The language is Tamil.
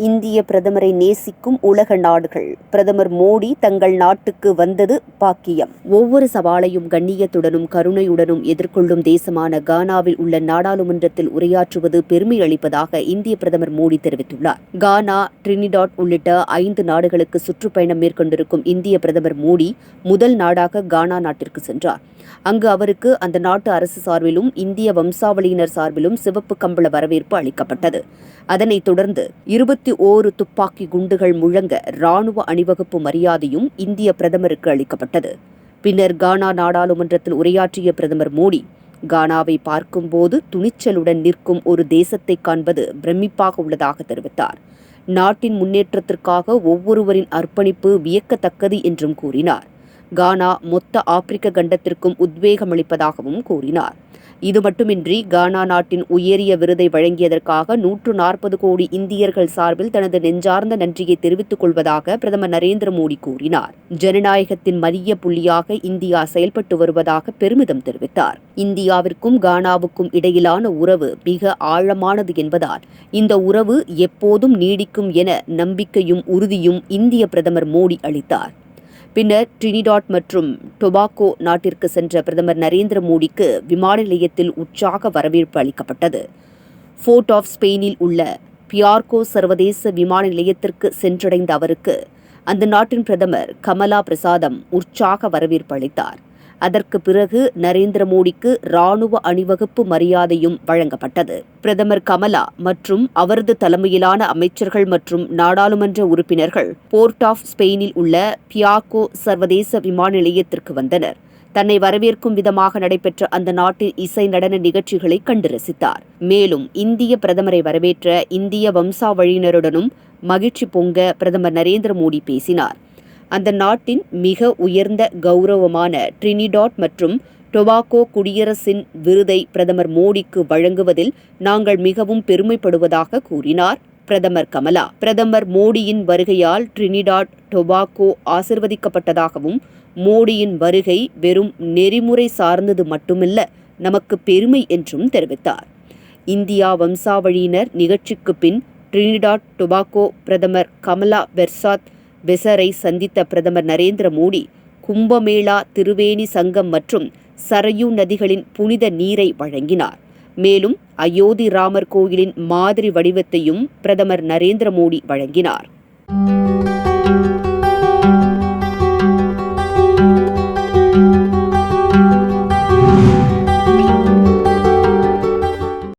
இந்திய பிரதமரை நேசிக்கும் உலக நாடுகள். பிரதமர் மோடி தங்கள் நாட்டுக்கு வந்தது பாக்கியம். ஒவ்வொரு சவாலையும் கண்ணியத்துடனும் கருணையுடனும் எதிர்கொள்ளும் தேசமான கானாவில் உள்ள நாடாளுமன்றத்தில் உரையாற்றுவது பெருமை அளிப்பதாக இந்திய பிரதமர் மோடி தெரிவித்துள்ளார். கானா ட்ரினிடாட் உள்ளிட்ட ஐந்து நாடுகளுக்கு சுற்றுப்பயணம் மேற்கொண்டிருக்கும் இந்திய பிரதமர் மோடி முதல் நாடாக கானா நாட்டிற்கு சென்றார். அங்கு அவருக்கு அந்த நாட்டு அரசு சார்பிலும் இந்திய வம்சாவளியினர் சார்பிலும் சிவப்பு கம்பள வரவேற்பு அளிக்கப்பட்டது. அதனைத் தொடர்ந்து இருபத்தி ஓரு துப்பாக்கி குண்டுகள் முழங்க ராணுவ அணிவகுப்பு மரியாதையும் இந்திய பிரதமருக்கு அளிக்கப்பட்டது. பின்னர் கானா நாடாளுமன்றத்தில் உரையாற்றிய பிரதமர் மோடி கானாவை பார்க்கும்போது துணிச்சலுடன் நிற்கும் ஒரு தேசத்தை காண்பது பிரமிப்பாக உள்ளதாக தெரிவித்தார். நாட்டின் முன்னேற்றத்திற்காக ஒவ்வொருவரின் அர்ப்பணிப்பு வியக்கத்தக்கது என்றும் கூறினார். கானா மொத்த ஆப்பிரிக்க கண்டத்திற்கும் உத்வேகமளிப்பதாகவும் கூறினார். இது மட்டுமின்றி கானா நாட்டின் உயரிய விருதை வழங்கியதற்காக நூற்று நாற்பது கோடி இந்தியர்கள் சார்பில் தனது நெஞ்சார்ந்த நன்றியை தெரிவித்துக் கொள்வதாக பிரதமர் நரேந்திர மோடி கூறினார். ஜனநாயகத்தின் மைய புள்ளியாக இந்தியா செயல்பட்டு வருவதாக பெருமிதம் தெரிவித்தார். இந்தியாவிற்கும் கானாவுக்கும் இடையிலான உறவு மிக ஆழமானது என்பதால் இந்த உறவு எப்போதும் நீடிக்கும் என நம்பிக்கையும் உறுதியும் இந்திய பிரதமர் மோடி அளித்தார். பின்னர் ட்ரினிடாட் மற்றும் டொபாக்கோ நாட்டிற்கு சென்ற பிரதமர் நரேந்திர மோடிக்கு விமான நிலையத்தில் உற்சாக வரவேற்பு அளிக்கப்பட்டது. ஃபோர்ட் ஆஃப் ஸ்பெயினில் உள்ள பியார்கோ சர்வதேச விமான நிலையத்திற்கு சென்றடைந்த அவருக்கு அந்த நாட்டின் பிரதமர் கமலா பிரசாதம் உற்சாக வரவேற்பு அளித்தார். அதற்கு பிறகு நரேந்திர மோடிக்கு ராணுவ அணிவகுப்பு மரியாதையும் வழங்கப்பட்டது. பிரதமர் கமலா மற்றும் அவரது தலைமையிலான அமைச்சர்கள் மற்றும் நாடாளுமன்ற உறுப்பினர்கள் போர்ட் ஆஃப் ஸ்பெயினில் உள்ள பியாகோ சர்வதேச விமான நிலையத்திற்கு வந்தனர். தன்னை வரவேற்கும் விதமாக நடைபெற்ற அந்த நாட்டின் இசை நடன நிகழ்ச்சிகளை கண்டு ரசித்தார். மேலும் இந்திய பிரதமரை வரவேற்ற இந்திய வம்சாவழியினருடனும் மகிழ்ச்சி பொங்க பிரதமர் நரேந்திர மோடி பேசினார். அந்த நாட்டின் மிக உயர்ந்த கௌரவமான ட்ரினிடாட் மற்றும் டொபாக்கோ குடியரசின் விருதை பிரதமர் மோடிக்கு வழங்குவதில் நாங்கள் மிகவும் பெருமைப்படுவதாக கூறினார் பிரதமர் கமலா. பிரதமர் மோடியின் வருகையால் ட்ரினிடாட் டொபாக்கோ ஆசிர்வதிக்கப்பட்டதாகவும் மோடியின் வருகை வெறும் நெறிமுறை சார்ந்தது மட்டுமல்ல நமக்கு பெருமை என்றும் தெரிவித்தார். இந்தியா வம்சாவழியினர் நிகழ்ச்சிக்கு பின் ட்ரினிடாட் டொபாக்கோ பிரதமர் கமலா பெர்சாத் பெசரை சந்தித்த பிரதமர் நரேந்திர மோடி கும்பமேளா திருவேணி சங்கம் மற்றும் சரயு நதிகளின் புனித நீரை வழங்கினார். மேலும் அயோத்தி ராமர் கோயிலின் மாதிரி வடிவத்தையும் பிரதமர் நரேந்திர மோடி வழங்கினார்.